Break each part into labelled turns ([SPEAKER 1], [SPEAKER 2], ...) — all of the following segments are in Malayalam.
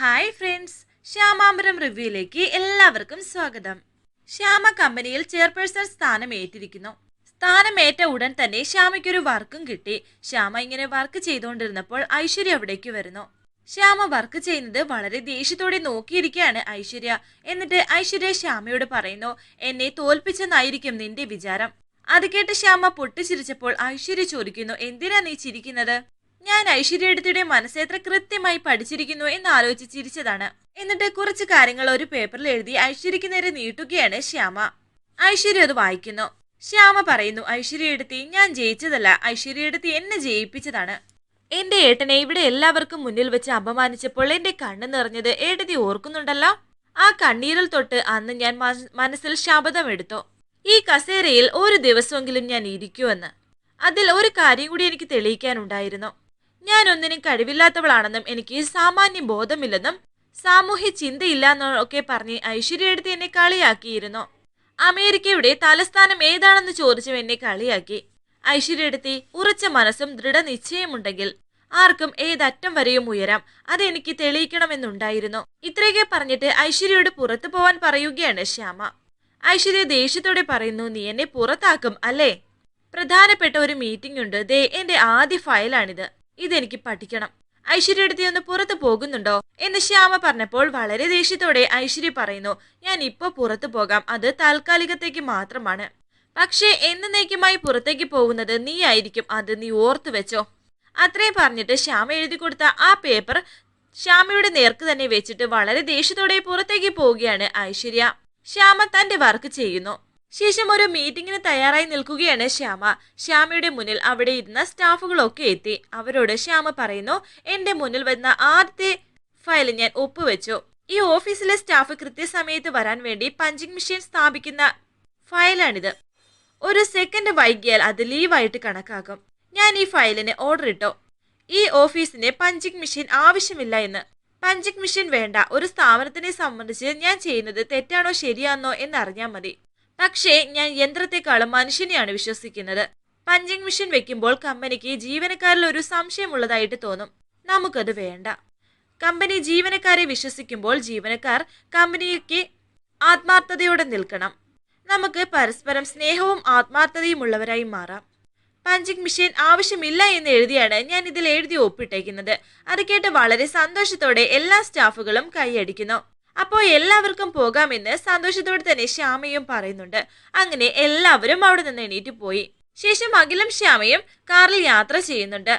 [SPEAKER 1] ഹായ് ഫ്രണ്ട്സ് ശ്യാമാംബരം റിവ്യൂയിലേക്ക് എല്ലാവർക്കും സ്വാഗതം. ശ്യാമ കമ്പനിയിൽ ചെയർപേഴ്സൺ സ്ഥാനം ഏറ്റിരിക്കുന്നു. സ്ഥാനമേറ്റ ഉടൻ തന്നെ ശ്യാമയ്ക്കൊരു വർക്കും കിട്ടി. ശ്യാമ ഇങ്ങനെ വർക്ക് ചെയ്തുകൊണ്ടിരുന്നപ്പോൾ ഐശ്വര്യ അവിടേക്ക് വരുന്നു. ശ്യാമ വർക്ക് ചെയ്യുന്നത് വളരെ ദേഷ്യത്തോടെ നോക്കിയിരിക്കുകയാണ് ഐശ്വര്യ. എന്നിട്ട് ഐശ്വര്യ ശ്യാമയോട് പറയുന്നു എന്നെ തോൽപ്പിച്ചെന്നായിരിക്കും നിന്റെ വിചാരം. അത് കേട്ട് ശ്യാമ പൊട്ടിച്ചിരിച്ചപ്പോൾ ഐശ്വര്യ ചോദിക്കുന്നു എന്തിനാ നീ ചിരിക്കുന്നത്? ഞാൻ ഐശ്വര്യടുത്തിയുടെ മനസ്സ് എത്ര കൃത്യമായി പഠിച്ചിരിക്കുന്നു എന്ന് ആലോചിച്ച് ചിരിച്ചതാണ്. എന്നിട്ട് കുറച്ച് കാര്യങ്ങൾ ഒരു പേപ്പറിൽ എഴുതി ഐശ്വര്യക്ക് നേരെ നീട്ടുകയാണ് ശ്യാമ. ഐശ്വര്യ അത് വായിക്കുന്നു. ശ്യാമ പറയുന്നു ഐശ്വര്യ എടുത്തി ഞാൻ ജയിച്ചതല്ല. ഐശ്വര്യ എടുത്തി എന്നെ ജയിപ്പിച്ചതാണ്. എന്റെ ഏട്ടനെ ഇവിടെ എല്ലാവർക്കും മുന്നിൽ വെച്ച് അപമാനിച്ചപ്പോൾ എന്റെ കണ്ണ് നിറഞ്ഞത് ഏട്ടതി ഓർക്കുന്നുണ്ടല്ലോ? ആ കണ്ണീരിൽ തൊട്ട് അന്ന് ഞാൻ മനസ്സിൽ മനസ്സിൽ ശപഥമെടുത്തു. ഈ കസേരയിൽ ഒരു ദിവസമെങ്കിലും ഞാൻ ഇരിക്കുമെന്ന്. അതിൽ ഒരു കാര്യം കൂടി എനിക്ക് തെളിയിക്കാനുണ്ടായിരുന്നു. ഞാൻ ഒന്നിനും കഴിവില്ലാത്തവളാണെന്നും എനിക്ക് സാമാന്യ ബോധമില്ലെന്നും സാമൂഹ്യ ചിന്തയില്ല എന്നൊക്കെ പറഞ്ഞ് ഐശ്വര്യ എടുത്ത് എന്നെ കളിയാക്കിയിരുന്നു. അമേരിക്കയുടെ തലസ്ഥാനം ഏതാണെന്ന് ചോദിച്ചും എന്നെ കളിയാക്കി. ഐശ്വര്യ എടുത്തി ഉറച്ച മനസ്സും ദൃഢനിശ്ചയമുണ്ടെങ്കിൽ ആർക്കും ഏതറ്റം വരെയും ഉയരാം. അതെനിക്ക് തെളിയിക്കണമെന്നുണ്ടായിരുന്നു. ഇത്രയൊക്കെ പറഞ്ഞിട്ട് ഐശ്വര്യയോട് പുറത്തു പോവാൻ പറയുകയാണ് ശ്യാമ. ഐശ്വര്യ ദേഷ്യത്തോടെ പറയുന്നു നീ എന്നെ പുറത്താക്കും അല്ലേ? പ്രധാനപ്പെട്ട ഒരു മീറ്റിംഗ് ഉണ്ട്. ദേ എന്റെ ആദ്യ ഫയലാണിത്. ഇതെനിക്ക് പഠിക്കണം. ഐശ്വര്യ എടുത്തി ഒന്ന് പുറത്തു പോകുന്നുണ്ടോ? എന്ന് ശ്യാമ പറഞ്ഞപ്പോൾ വളരെ ദേഷ്യത്തോടെ ഐശ്വര്യ പറയുന്നു ഞാൻ ഇപ്പോൾ പുറത്തു പോകാം. അത് താൽക്കാലികത്തേക്ക് മാത്രമാണ്. പക്ഷേ എന്നേക്കുമായി പുറത്തേക്ക് പോകുന്നത് നീ ആയിരിക്കും അത് നീ ഓർത്തു വെച്ചോ. അത്രയും പറഞ്ഞിട്ട് ശ്യാമ എഴുതി കൊടുത്ത ആ പേപ്പർ ശ്യാമയുടെ നേർക്ക് തന്നെ വെച്ചിട്ട് വളരെ ദേഷ്യത്തോടെ പുറത്തേക്ക് പോവുകയാണ് ഐശ്വര്യ. ശ്യാമ തന്റെ വർക്ക് ചെയ്യുന്നു. ശേഷം ഒരു മീറ്റിംഗിന് തയ്യാറായി നിൽക്കുകയാണ് ശ്യാമ. ശ്യാമയുടെ മുന്നിൽ അവിടെ ഇരുന്ന സ്റ്റാഫുകളൊക്കെ എത്തി. അവരോട് ശ്യാമ പറയുന്നു എന്റെ മുന്നിൽ വരുന്ന ആദ്യത്തെ ഫയൽ ഞാൻ ഒപ്പുവെച്ചു. ഈ ഓഫീസിലെ സ്റ്റാഫ് കൃത്യസമയത്ത് വരാൻ വേണ്ടി പഞ്ചിങ് മെഷീൻ സ്ഥാപിക്കുന്ന ഫയലാണിത്. ഒരു സെക്കൻഡ് വൈകിയാൽ അത് ലീവായിട്ട് കണക്കാക്കും. ഞാൻ ഈ ഫയലിന് ഓർഡർ ഇട്ടോ. ഈ ഓഫീസിന് പഞ്ചിങ് മെഷീൻ ആവശ്യമില്ല എന്ന്. പഞ്ചിങ് മെഷീൻ വേണ്ട. ഒരു സ്ഥാപനത്തിനെ സംബന്ധിച്ച് ഞാൻ ചെയ്യുന്നത് തെറ്റാണോ ശരിയാണോ എന്നറിഞ്ഞാൽ മതി. പക്ഷേ ഞാൻ യന്ത്രത്തെക്കാളും മനുഷ്യനെയാണ് വിശ്വസിക്കുന്നത്. പഞ്ചിങ് മെഷീൻ വെക്കുമ്പോൾ കമ്പനിക്ക് ജീവനക്കാരിൽ ഒരു സംശയമുള്ളതായിട്ട് തോന്നും. നമുക്കത് വേണ്ട. കമ്പനി ജീവനക്കാരെ വിശ്വസിക്കുമ്പോൾ ജീവനക്കാർ കമ്പനിക്ക് ആത്മാർത്ഥതയോടെ നിൽക്കണം. നമുക്ക് പരസ്പരം സ്നേഹവും ആത്മാർത്ഥതയും ഉള്ളവരായി മാറാം. പഞ്ചിങ് മെഷീൻ ആവശ്യമില്ല എന്ന് എഴുതിയാണ് ഞാൻ ഇതിൽ എഴുതി ഒപ്പിട്ടേക്കുന്നത്. അത് കേട്ട് വളരെ സന്തോഷത്തോടെ എല്ലാ സ്റ്റാഫുകളും കൈയടിക്കുന്നു. അപ്പോൾ എല്ലാവർക്കും പോകാമെന്ന് സന്തോഷത്തോടെ തന്നെ ശ്യാമയും പറയുന്നുണ്ട്. അങ്ങനെ എല്ലാവരും അവിടെ നിന്ന് എണീറ്റ് പോയി. ശേഷം അഖിലും ശ്യാമയും കാറിൽ യാത്ര ചെയ്യുന്നുണ്ട്.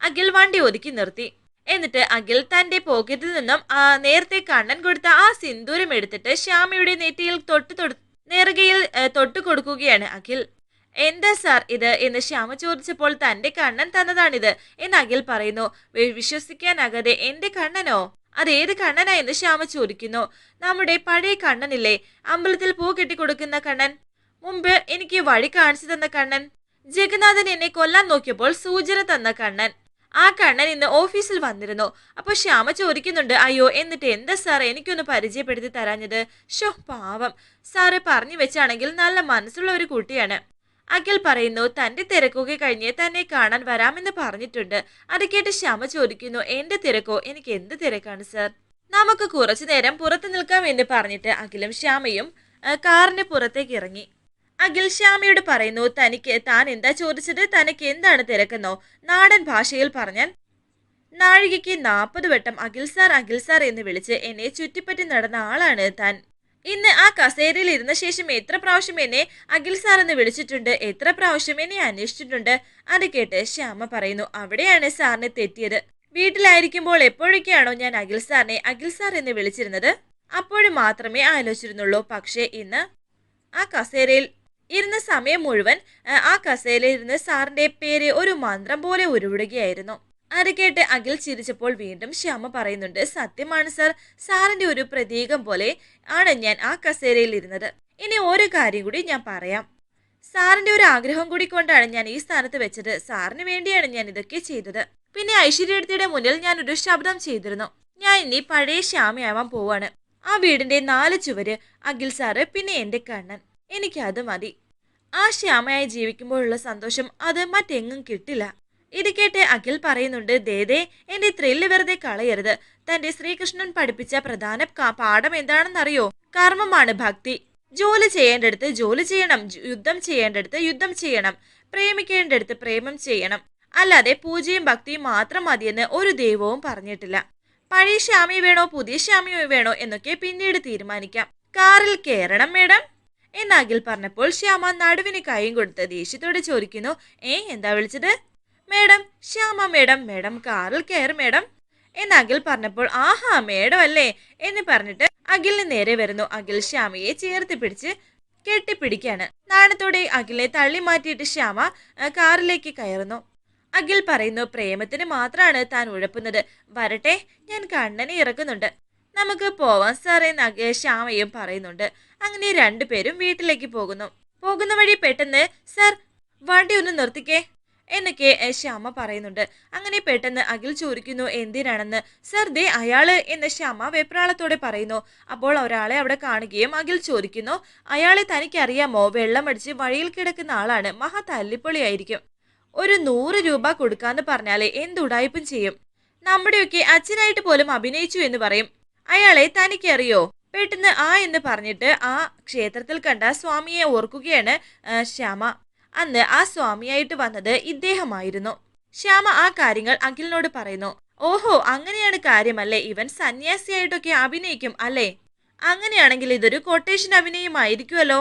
[SPEAKER 1] അഖിൽ വണ്ടി ഒതുക്കി നിർത്തി. എന്നിട്ട് അഖിൽ തന്റെ പോക്കറ്റിൽ നിന്നും നേരത്തെ കണ്ണൻ കൊടുത്ത ആ സിന്ദൂരം എടുത്തിട്ട് ശ്യാമയുടെ നെറ്റിയിൽ തൊട്ട് തൊടു നേർകയിൽ തൊട്ട് കൊടുക്കുകയാണ് അഖിൽ. എന്താ സാർ ഇത്? എന്ന് ശ്യാമ ചോദിച്ചപ്പോൾ തന്റെ കണ്ണൻ തന്നതാണിത് എന്ന് അഖിൽ പറയുന്നു. വിശ്വസിക്കാനാകാതെ എന്റെ കണ്ണനോ? അതേത് കണ്ണനാ എന്ന് ശ്യാമ ചോദിക്കുന്നു. നമ്മുടെ പഴയ കണ്ണനില്ലേ? അമ്പലത്തിൽ പൂ കെട്ടിക്കൊടുക്കുന്ന കണ്ണൻ. മുമ്പ് എനിക്ക് വഴി കാണിച്ചു തന്ന കണ്ണൻ. ജഗന്നാഥൻ എന്നെ കൊല്ലാൻ നോക്കിയപ്പോൾ സൂചന തന്ന കണ്ണൻ. ആ കണ്ണൻ ഇന്ന് ഓഫീസിൽ വന്നിരുന്നു. അപ്പൊ ശ്യാമ ചോദിക്കുന്നുണ്ട് അയ്യോ എന്നിട്ട് എന്താ സാർ എനിക്കൊന്ന് പരിചയപ്പെടുത്തി തരാഞ്ഞത്? ഷോ പാവം. സാറ് പറഞ്ഞു വെച്ചാണെങ്കിൽ നല്ല മനസ്സുള്ള ഒരു കുട്ടിയാണ്. അഖിൽ പറയുന്നു തന്റെ തിരക്കൊക്കെ കഴിഞ്ഞ് തന്നെ കാണാൻ വരാമെന്ന് പറഞ്ഞിട്ടുണ്ട്. അത് കേട്ട് ശ്യാമ ചോദിക്കുന്നു എന്റെ തിരക്കോ? എനിക്ക് എന്ത് തിരക്കാണ് സർ? നമുക്ക് കുറച്ചു നേരം പുറത്തു നിൽക്കാം എന്ന് പറഞ്ഞിട്ട് അഖിലും ശ്യാമയും കാറിന് പുറത്തേക്ക് ഇറങ്ങി. അഖിൽ ശ്യാമയോട് പറയുന്നു തനിക്ക് താൻ എന്താ ചോദിച്ചത്? തനിക്ക് എന്താണ് തിരക്കെന്നോ? നാടൻ ഭാഷയിൽ പറഞ്ഞാൽ നാഴികയ്ക്ക് നാൽപ്പത് വട്ടം അഖിൽ സാർ അഖിൽ സാർ എന്ന് വിളിച്ച് എന്നെ ചുറ്റിപ്പറ്റി നടന്ന ആളാണ് താൻ. ഇന്ന് ആ കസേരയിൽ ഇരുന്ന ശേഷം എത്ര പ്രാവശ്യം എന്നെ അഖിൽ സാർ എന്ന് വിളിച്ചിട്ടുണ്ട്? എത്ര പ്രാവശ്യം എന്നെ അന്വേഷിച്ചിട്ടുണ്ട്? അത് കേട്ട് ശ്യാമ പറയുന്നു അവിടെയാണ് സാറിനെ തെറ്റിയത്. വീട്ടിലായിരിക്കുമ്പോൾ എപ്പോഴൊക്കെയാണോ ഞാൻ അഖിൽ സാറിനെ അഖിൽ സാർ എന്ന് വിളിച്ചിരുന്നത്? അപ്പോഴും മാത്രമേ ആലോചിച്ചിരുന്നുള്ളൂ. പക്ഷേ ഇന്ന് ആ കസേരയിൽ ഇരുന്ന സമയം മുഴുവൻ ആ, കസേരയിൽ ഇരുന്ന് സാറിന്റെ പേര് ഒരു മന്ത്രം പോലെ ഉരുവിടുകയായിരുന്നു. അത് കേട്ട് അഖിൽ ചിരിച്ചപ്പോൾ വീണ്ടും ശ്യാമ പറയുന്നുണ്ട് സത്യമാണ് സർ. സാറിന്റെ ഒരു പ്രതീകം പോലെ ആണ് ഞാൻ ആ കസേരയിൽ ഇരുന്നത്. ഇനി ഒരു കാര്യം കൂടി ഞാൻ പറയാം. സാറിന്റെ ഒരു ആഗ്രഹം കൂടി കൊണ്ടാണ് ഞാൻ ഈ സ്ഥാനത്ത് വെച്ചത്. സാറിന് വേണ്ടിയാണ് ഞാൻ ഇതൊക്കെ ചെയ്തത്. പിന്നെ ഐശ്വര്യടുത്തിയുടെ മുന്നിൽ ഞാൻ ഒരു ശബ്ദം ചെയ്തിരുന്നു. ഞാൻ ഇനി പഴയ ശ്യാമയാവാൻ പോവാണ്. ആ വീടിന്റെ നാല് ചുവര് അഖിൽ സാറ് പിന്നെ എന്റെ കണ്ണൻ. എനിക്കത് മതി. ആ ശ്യാമയായി ജീവിക്കുമ്പോഴുള്ള സന്തോഷം അത് മറ്റെങ്ങും കിട്ടില്ല. ഇത് കേട്ട് അഖിൽ പറയുന്നുണ്ട് ദേദേ എന്റെ ത്രില്ല് വെറുതെ കളയരുത്. തന്റെ ശ്രീകൃഷ്ണൻ പഠിപ്പിച്ച പ്രധാന പാഠം എന്താണെന്നറിയോ? കർമ്മമാണ് ഭക്തി. ജോലി ചെയ്യേണ്ടടുത്ത് ജോലി ചെയ്യണം യുദ്ധം ചെയ്യേണ്ടടുത്ത് യുദ്ധം ചെയ്യണം പ്രേമിക്കേണ്ടടുത്ത് പ്രേമം ചെയ്യണം. അല്ലാതെ പൂജയും ഭക്തിയും മാത്രം മതിയെന്ന് ഒരു ദൈവവും പറഞ്ഞിട്ടില്ല. പഴയ ശ്യാമി വേണോ പുതിയ ശ്യാമി വേണോ എന്നൊക്കെ പിന്നീട് തീരുമാനിക്കാം. കാറിൽ കയറണം മേഡം. എന്ന് അഖിൽ പറഞ്ഞപ്പോൾ ശ്യാമ നടുവിന് കൈയും കൊടുത്ത് ദേഷ്യത്തോടെ ചോദിക്കുന്നു ഏ എന്താ വിളിച്ചത്? മേഡം ശ്യാമ മേഡം മേഡം കാറിൽ കയറി മേഡം. എന്ന് അഖിൽ പറഞ്ഞപ്പോൾ ആഹാ മേഡം അല്ലേ? എന്ന് പറഞ്ഞിട്ട് അഖിലിന് നേരെ വരുന്നു. അഖിൽ ശ്യാമയെ ചേർത്ത് പിടിച്ച് കെട്ടിപ്പിടിക്കാണ്. നാണത്തോടെ അഖിലെ തള്ളി മാറ്റിയിട്ട് ശ്യാമ കാറിലേക്ക് കയറുന്നു. അഖിൽ പറയുന്നു പ്രേമത്തിന് മാത്രമാണ് താൻ ഉഴപ്പുന്നത്. വരട്ടെ ഞാൻ കണ്ണനെ ഇറക്കുന്നുണ്ട്. നമുക്ക് പോവാം സാറേ എന്ന് ശ്യാമയും പറയുന്നുണ്ട്. അങ്ങനെ രണ്ടുപേരും വീട്ടിലേക്ക് പോകുന്നു. പോകുന്ന വഴി പെട്ടെന്ന് സർ വണ്ടി ഒന്ന് നിർത്തിക്കേ. എന്നൊക്കെ ശ്യാമ പറയുന്നുണ്ട്. അങ്ങനെ പെട്ടെന്ന് അഖിൽ ചോദിക്കുന്നു എന്തിനാണെന്ന്? സർ ദേ അയാൾ എന്ന് ശ്യാമ വെപ്രാളത്തോടെ പറയുന്നു. അപ്പോൾ ഒരാളെ അവിടെ കാണുകയും അഖിൽ ചോദിക്കുന്നു അയാളെ തനിക്കറിയാമോ? വെള്ളമടിച്ച് വഴിയിൽ കിടക്കുന്ന ആളാണ്. മഹാ തല്ലിപ്പൊളിയായിരിക്കും. ഒരു നൂറ് രൂപ കൊടുക്കാന്ന് പറഞ്ഞാലേ എന്തുടായ്പും ചെയ്യും? നമ്മുടെയൊക്കെ അച്ഛനായിട്ട് പോലും അഭിനയിച്ചു എന്ന് പറയും. അയാളെ തനിക്കറിയോ? പെട്ടെന്ന് ആ എന്ന് പറഞ്ഞിട്ട് ആ ക്ഷേത്രത്തിൽ കണ്ട സ്വാമിയെ ഓർക്കുകയാണ് ശ്യാമ. അന്ന് ആ സ്വാമിയായിട്ട് വന്നത് ഇദ്ദേഹമായിരുന്നു. ശ്യാമ ആ കാര്യങ്ങൾ അഖിലിനോട് പറയുന്നു. ഓഹോ അങ്ങനെയാണ് കാര്യമല്ലേ? ഇവൻ സന്യാസിയായിട്ടൊക്കെ അഭിനയിക്കും അല്ലേ? അങ്ങനെയാണെങ്കിൽ ഇതൊരു കൊട്ടേഷൻ അഭിനയമായിരിക്കുമല്ലോ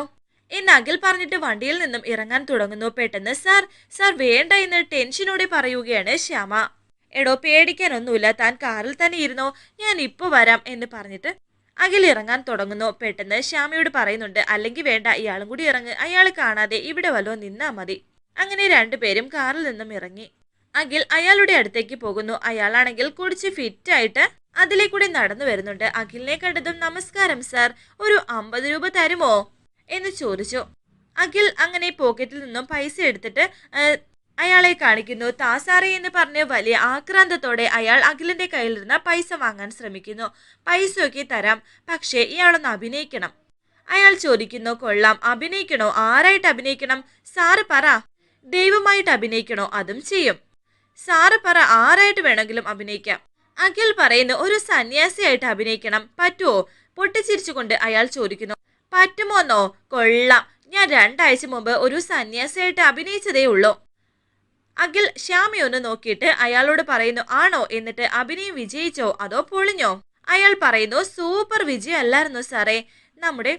[SPEAKER 1] എന്ന് അഖിൽ പറഞ്ഞിട്ട് വണ്ടിയിൽ നിന്നും ഇറങ്ങാൻ തുടങ്ങുന്നു. പെട്ടെന്ന് സാർ സാർ വേണ്ട എന്ന് ടെൻഷനോടെ പറയുകയാണ് ശ്യാമ. എടോ പേടിക്കാനൊന്നുമില്ല. താൻ കാറിൽ തന്നെ ഇരുന്നോ? ഞാൻ ഇപ്പോൾ വരാം എന്ന് പറഞ്ഞിട്ട് അഖിൽ ഇറങ്ങാൻ തുടങ്ങുന്നു. പെട്ടെന്ന് ശ്യാമയോട് പറയുന്നുണ്ട് അല്ലെങ്കിൽ വേണ്ട ഇയാളും കൂടി ഇറങ്ങ്. അയാൾ കാണാതെ ഇവിടെ വല്ലോ നിന്നാ മതി. അങ്ങനെ രണ്ടുപേരും കാറിൽ നിന്നും ഇറങ്ങി. അഖിൽ അയാളുടെ അടുത്തേക്ക് പോകുന്നു. അയാളാണെങ്കിൽ കുടിച്ച് ഫിറ്റായിട്ട് അതിലെ കൂടി നടന്നു വരുന്നുണ്ട്. അഖിലിനെ കണ്ടതും നമസ്കാരം സാർ ഒരു അമ്പത് രൂപ തരുമോ? എന്ന് ചോദിച്ചു. അഖിൽ അങ്ങനെ പോക്കറ്റിൽ നിന്നും പൈസ എടുത്തിട്ട് അയാളെ കാണിക്കുന്നു. താസാറി എന്ന് പറഞ്ഞ് വലിയ ആക്രാന്തത്തോടെ അയാൾ അഖിലിന്റെ കയ്യിലിരുന്ന പൈസ വാങ്ങാൻ ശ്രമിക്കുന്നു. പൈസ പൈസയൊക്കെ തരാം. പക്ഷേ ഇയാളൊന്ന് അഭിനയിക്കണം. അയാൾ ചോദിക്കുന്നു കൊള്ളാം. അഭിനയിക്കണോ? ആരായിട്ട് അഭിനയിക്കണം? സാറ് പറ. ദൈവമായിട്ട് അഭിനയിക്കണോ? അതും ചെയ്യും. സാറ് പറ ആരായിട്ട് വേണമെങ്കിലും അഭിനയിക്കാം. അഖിൽ പറയുന്ന ഒരു സന്യാസിയായിട്ട് അഭിനയിക്കണം. പറ്റുമോ പൊട്ടിച്ചിരിച്ചുകൊണ്ട് അയാൾ ചോദിക്കുന്നു പറ്റുമോന്നോ? കൊള്ളാം. ഞാൻ രണ്ടാഴ്ച മുമ്പ് ഒരു സന്യാസിയായിട്ട് അഭിനയിച്ചതേ ഉള്ളൂ. അഖിൽ ശ്യാമി ഒന്ന് നോക്കിയിട്ട് അയാളോട് പറയുന്നു ആണോ? എന്നിട്ട് അഭിനയം വിജയിച്ചോ? അതോ പൊളിഞ്ഞോ? അയാൾ പറയുന്നു സൂപ്പർ വിജയം അല്ലായിരുന്നു സാറേ. നമ്മുടെ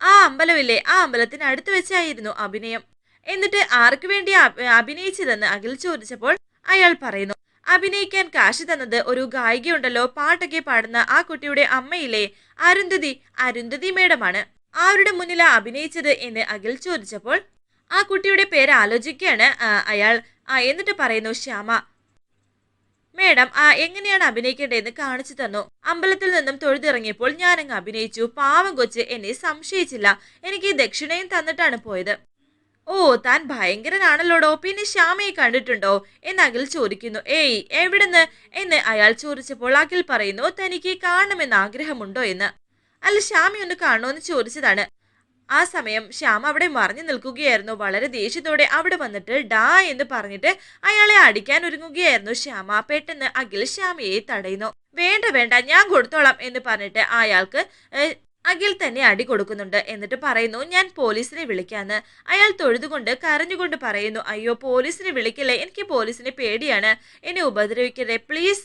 [SPEAKER 1] ആ അമ്പലമില്ലേ ആ അമ്പലത്തിന് അടുത്ത് വെച്ചായിരുന്നു അഭിനയം. എന്നിട്ട് ആർക്കു വേണ്ടി അഭിനയിച്ചതെന്ന് അഖിൽ ചോദിച്ചപ്പോൾ അയാൾ പറയുന്നു അഭിനയിക്കാൻ കാശ് തന്നത് ഒരു ഗായികയുണ്ടല്ലോ. പാട്ടൊക്കെ പാടുന്ന ആ കുട്ടിയുടെ അമ്മയില്ലേ? അരുന്ധതി അരുന്ധതി മേഡമാണ്. ആരുടെ മുന്നിലാ അഭിനയിച്ചത്? എന്ന് അഖിൽ ചോദിച്ചപ്പോൾ ആ കുട്ടിയുടെ പേര് ആലോചിക്കുകയാണ് അയാൾ ആ എന്നിട്ട് പറയുന്നു ശ്യാമ. മേഡം ആ എങ്ങനെയാണ് അഭിനയിക്കേണ്ടതെന്ന് കാണിച്ചു തന്നു. അമ്പലത്തിൽ നിന്നും തൊഴുതിറങ്ങിയപ്പോൾ ഞാനങ്ങ് അഭിനയിച്ചു. പാവം കൊച്ച് എന്നെ സംശയിച്ചില്ല. എനിക്ക് ദക്ഷിണയും തന്നിട്ടാണ് പോയത്. ഓ താൻ ഭയങ്കരനാണല്ലോടോ? പിന്നെ ശ്യാമയെ കണ്ടിട്ടുണ്ടോ? എന്ന് അഖിൽ ചോദിക്കുന്നു. ഏയ് എവിടുന്ന്? എന്ന് അയാൾ ചോദിച്ചപ്പോൾ അഖിൽ പറയുന്നു തനിക്ക് കാണണമെന്ന് ആഗ്രഹമുണ്ടോ? എന്ന്. അല്ല ശ്യാമി ഒന്ന് കാണുമെന്ന് ചോദിച്ചതാണ്. ആ സമയം ശ്യാം അവിടെ മറിഞ്ഞു നിൽക്കുകയായിരുന്നു. വളരെ ദേഷ്യത്തോടെ അവിടെ വന്നിട്ട് ഡാ എന്ന് പറഞ്ഞിട്ട് അയാളെ അടിക്കാൻ ഒരുങ്ങുകയായിരുന്നു ശ്യാമ. പെട്ടെന്ന് അഖിൽ ശ്യാമയെ തടയുന്നു. വേണ്ട വേണ്ട ഞാൻ കൊടുത്തോളാം എന്ന് പറഞ്ഞിട്ട് അയാൾക്ക് അഖിൽ തന്നെ അടി കൊടുക്കുന്നുണ്ട് എന്നിട്ട് പറയുന്നു ഞാൻ പോലീസിനെ വിളിക്കാന്ന്. അയാൾ തൊഴുതുകൊണ്ട് കരഞ്ഞുകൊണ്ട് പറയുന്നു അയ്യോ പോലീസിനെ വിളിക്കില്ലേ? എനിക്ക് പോലീസിനെ പേടിയാണ്. എന്നെ ഉപദ്രവിക്കരുത് പ്ലീസ്.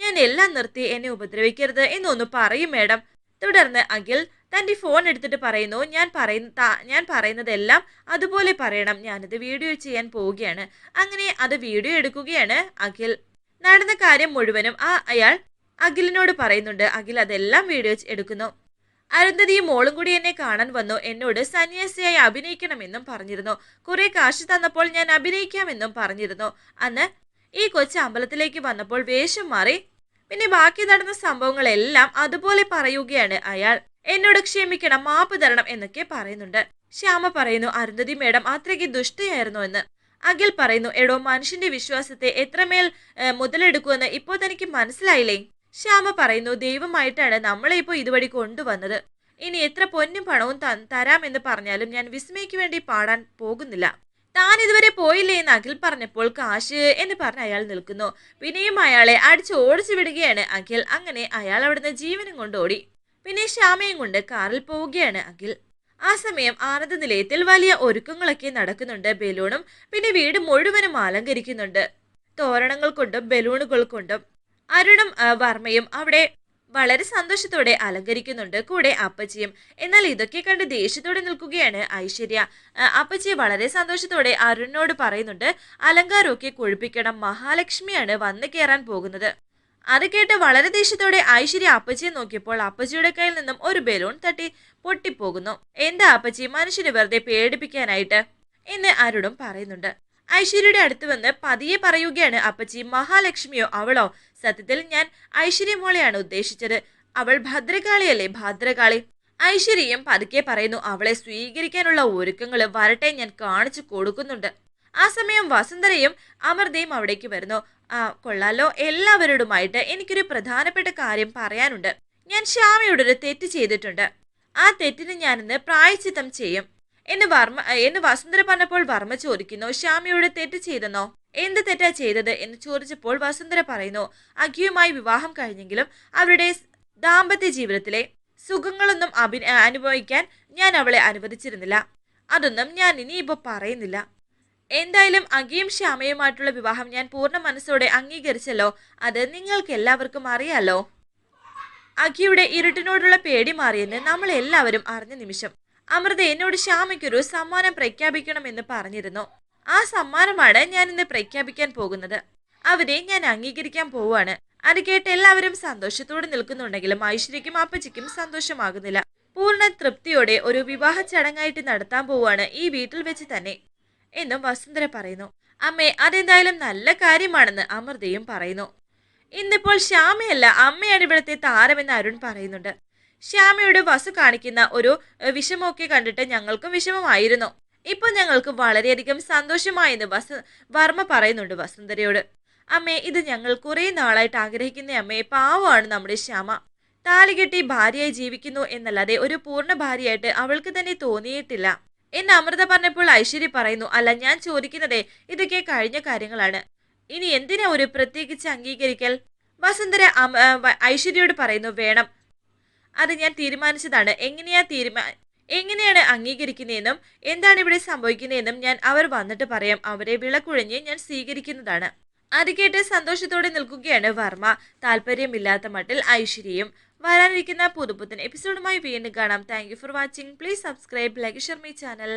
[SPEAKER 1] ഞാൻ എല്ലാം നിർത്തി എന്നെ ഉപദ്രവിക്കരുത് എന്നൊന്ന് പറയും മേഡം. തുടർന്ന് അഖിൽ തന്റെ ഫോൺ എടുത്തിട്ട് പറയുന്നു ഞാൻ പറയുന്ന ഞാൻ പറയുന്നതെല്ലാം അതുപോലെ പറയണം. ഞാനത് വീഡിയോ ചെയ്യാൻ പോവുകയാണ്. അങ്ങനെ അത് വീഡിയോ എടുക്കുകയാണ് അഖിൽ. നടന്ന കാര്യം മുഴുവനും ആ അയാൾ അഖിലിനോട് പറയുന്നുണ്ട്. അഖിൽ അതെല്ലാം വീഡിയോ എടുക്കുന്നു. അരുന്ധതിയും മോളും കൂടി എന്നെ കാണാൻ വന്നു. എന്നോട് സന്യാസിയായി അഭിനയിക്കണമെന്നും പറഞ്ഞിരുന്നു. കുറെ കാശ് തന്നപ്പോൾ ഞാൻ അഭിനയിക്കാമെന്നും പറഞ്ഞിരുന്നു. അന്ന് ഈ കൊച്ചു അമ്പലത്തിലേക്ക് വന്നപ്പോൾ വേഷം മാറി പിന്നെ ബാക്കി നടന്ന സംഭവങ്ങളെല്ലാം അതുപോലെ പറയുകയാണ് അയാൾ. എന്നോട് ക്ഷമിക്കണം മാപ്പ് തരണം എന്നൊക്കെ പറയുന്നുണ്ട്. ശ്യാമ പറയുന്നു അരുന്ധതി മേഡം അത്രയ്ക്ക് ദുഷ്ടയായിരുന്നു എന്ന്. അഖിൽ പറയുന്നു എടോ മനുഷ്യന്റെ വിശ്വാസത്തെ എത്രമേൽ മുതലെടുക്കുമെന്ന് ഇപ്പോൾ തനിക്ക് മനസ്സിലായില്ലേ? ശ്യാമ പറയുന്നു ദൈവമായിട്ടാണ് നമ്മളെ ഇപ്പോൾ ഇതുവഴി കൊണ്ടുവന്നത്. ഇനി എത്ര പൊന്നും പണവും തരാമെന്ന് പറഞ്ഞാലും ഞാൻ വിസ്മയ്ക്ക് വേണ്ടി പാടാൻ പോകുന്നില്ല. താൻ ഇതുവരെ പോയില്ലേ എന്ന് അഖിൽ പറഞ്ഞപ്പോൾ കാശ് എന്ന് പറഞ്ഞ് അയാൾ നിൽക്കുന്നു. പിന്നെയും അയാളെ അടിച്ച് ഓടിച്ചു വിടുകയാണ് അഖിൽ. അങ്ങനെ അയാൾ അവിടുന്ന് ജീവനും കൊണ്ട് ഓടി. പിന്നെ ശ്യാമയും കൊണ്ട് കാറിൽ പോവുകയാണ് അഖിൽ. ആ സമയം ആനന്ദ നിലയത്തിൽ വലിയ ഒരുക്കങ്ങളൊക്കെ നടക്കുന്നുണ്ട് ബലൂണും പിന്നെ വീട് മുഴുവനും അലങ്കരിക്കുന്നുണ്ട്. തോരണങ്ങൾ കൊണ്ടും ബലൂണുകൾ കൊണ്ടും. അരുണും വർമ്മയും അവിടെ വളരെ സന്തോഷത്തോടെ അലങ്കരിക്കുന്നുണ്ട്. കൂടെ അപ്പച്ചിയും. എന്നാൽ ഇതൊക്കെ കണ്ട് ദേഷ്യത്തോടെ നിൽക്കുകയാണ് ഐശ്വര്യ. അപ്പച്ചി വളരെ സന്തോഷത്തോടെ അരുണിനോട് പറയുന്നുണ്ട് അലങ്കാരമൊക്കെ കൊഴുപ്പിക്കണം. മഹാലക്ഷ്മിയാണ് വന്നു കയറാൻ പോകുന്നത്. അത് കേട്ട് വളരെ ദേഷ്യത്തോടെ ഐശ്വര്യ അപ്പച്ചിയെ നോക്കിയപ്പോൾ അപ്പച്ചിയുടെ കയ്യിൽ നിന്നും ഒരു ബലൂൺ തട്ടി പൊട്ടിപ്പോകുന്നു. എന്താ അപ്പച്ചി? മനുഷ്യനെ വെറുതെ പേടിപ്പിക്കാനായിട്ട്? എന്ന് അരുണും പറയുന്നുണ്ട്. ഐശ്വര്യയുടെ അടുത്ത് വന്ന് പതിയെ പറയുകയാണ് അപ്പച്ചി മഹാലക്ഷ്മിയോ അവളോ? സത്യത്തിൽ ഞാൻ ഐശ്വര്യ മോളെയാണ് ഉദ്ദേശിച്ചത്. അവൾ ഭദ്രകാളിയല്ലേ? ഭദ്രകാളി. ഐശ്വര്യയും പതുക്കെ പറയുന്നു അവളെ സ്വീകരിക്കാനുള്ള ഒരുക്കങ്ങൾ വരട്ടെ ഞാൻ കാണിച്ചു കൊടുക്കുന്നുണ്ട്. ആ സമയം വസുന്ധരയും അമൃതയും അവിടേക്ക് വരുന്നു. ആ കൊള്ളാലോ. എല്ലാവരോടുമായിട്ട് എനിക്കൊരു പ്രധാനപ്പെട്ട കാര്യം പറയാനുണ്ട്. ഞാൻ ശ്യാമയോട് ഒരു തെറ്റ് ചെയ്തിട്ടുണ്ട്. ആ തെറ്റിന് ഞാനിന്ന് പ്രായച്ചിത്തം ചെയ്യും. എന്ന് വർമ്മ എന്ന് വസുന്ധര പറഞ്ഞപ്പോൾ വർമ്മ ചോദിക്കുന്നു ശ്യാമയോട് തെറ്റ് ചെയ്തെന്നോ? എന്ത് തെറ്റാ ചെയ്തത് എന്ന് ചോദിച്ചപ്പോൾ വസുന്ധര പറയുന്നു അഖിയുമായി വിവാഹം കഴിഞ്ഞെങ്കിലും അവരുടെ ദാമ്പത്യ ജീവിതത്തിലെ സുഖങ്ങളൊന്നും അഭി അനുഭവിക്കാൻ ഞാൻ അവളെ അനുവദിച്ചിരുന്നില്ല. അതൊന്നും ഞാൻ ഇനി ഇനിയിപ്പോൾ പറയുന്നില്ല. എന്തായാലും അഖിയും ശ്യാമയുമായിട്ടുള്ള വിവാഹം ഞാൻ പൂർണ മനസ്സോടെ അംഗീകരിച്ചല്ലോ. അത് നിങ്ങൾക്ക് എല്ലാവർക്കും അറിയാലോ. അഖിയുടെ ഇരുട്ടിനോടുള്ള പേടി മാറിയെന്ന് നമ്മൾ എല്ലാവരും അറിഞ്ഞ നിമിഷം അമൃത എന്നോട് ശ്യാമയ്ക്കൊരു സമ്മാനം പ്രഖ്യാപിക്കണമെന്ന് പറഞ്ഞിരുന്നു. ആ സമ്മാനമാണ് ഞാൻ ഇന്ന് പ്രഖ്യാപിക്കാൻ പോകുന്നത്. അവരെ ഞാൻ അംഗീകരിക്കാൻ പോവുകയാണ്. അത് കേട്ട് എല്ലാവരും സന്തോഷത്തോടെ നിൽക്കുന്നുണ്ടെങ്കിലും ഐശ്വര്യക്കും അപ്പച്ചിക്കും സന്തോഷമാകുന്നില്ല. പൂർണ തൃപ്തിയോടെ ഒരു വിവാഹ ചടങ്ങായിട്ട് നടത്താൻ പോവുകയാണ് ഈ വീട്ടിൽ വെച്ച് തന്നെ എന്നും വസുന്ധര പറയുന്നു. അമ്മേ അതെന്തായാലും നല്ല കാര്യമാണെന്ന് അമൃതയും പറയുന്നു. ഇന്നിപ്പോൾ ശ്യാമയല്ല അമ്മയാണ് ഇവിടുത്തെ താരമെന്ന് അരുൺ പറയുന്നുണ്ട്. ശ്യാമയുടെ വസു കാണിക്കുന്ന ഒരു വിഷമമൊക്കെ കണ്ടിട്ട് ഞങ്ങൾക്കും വിഷമമായിരുന്നു. ഇപ്പൊ ഞങ്ങൾക്ക് വളരെയധികം സന്തോഷമായെന്ന് വസ വർമ്മ പറയുന്നുണ്ട് വസുന്ധരയോട്. അമ്മേ ഇത് ഞങ്ങൾ കുറെ നാളായിട്ട് ആഗ്രഹിക്കുന്ന അമ്മയെ പാവമാണ് നമ്മുടെ ശ്യാമ. താലി കെട്ടി ഭാര്യയായി ജീവിക്കുന്നു എന്നല്ലാതെ ഒരു പൂർണ ഭാര്യയായിട്ട് അവൾക്ക് തന്നെ തോന്നിയിട്ടില്ല. എന്ന് അമൃത പറഞ്ഞപ്പോൾ ഐശ്വര്യ പറയുന്നു അല്ല ഞാൻ ചോദിക്കുന്നതേ ഇതൊക്കെ കഴിഞ്ഞ കാര്യങ്ങളാണ്. ഇനി എന്തിനാ ഒരു പ്രത്യേകിച്ച് അംഗീകരിക്കൽ? വസുന്ധര ഐശ്വര്യയോട് പറയുന്നു വേണം. അത് ഞാൻ തീരുമാനിച്ചതാണ്. എങ്ങനെയാ തീരുമാ എങ്ങനെയാണ് അംഗീകരിക്കുന്നതെന്നും എന്താണ് ഇവിടെ സംഭവിക്കുന്നതെന്നും ഞാൻ അവർ വന്നിട്ട് പറയാം. അവരെ വിളക്കുഴഞ്ഞ് ഞാൻ സ്വീകരിക്കുന്നതാണ്. അത് കേട്ട് സന്തോഷത്തോടെ നിൽക്കുകയാണ് വർമ്മ. താല്പര്യമില്ലാത്ത മട്ടിൽ ഐശ്വര്യയും വരാനിരിക്കുന്ന പുതുപുത്തൻ എപ്പിസോഡുമായി വീണ്ടും കാണാം. Thank for watching please subscribe like my channel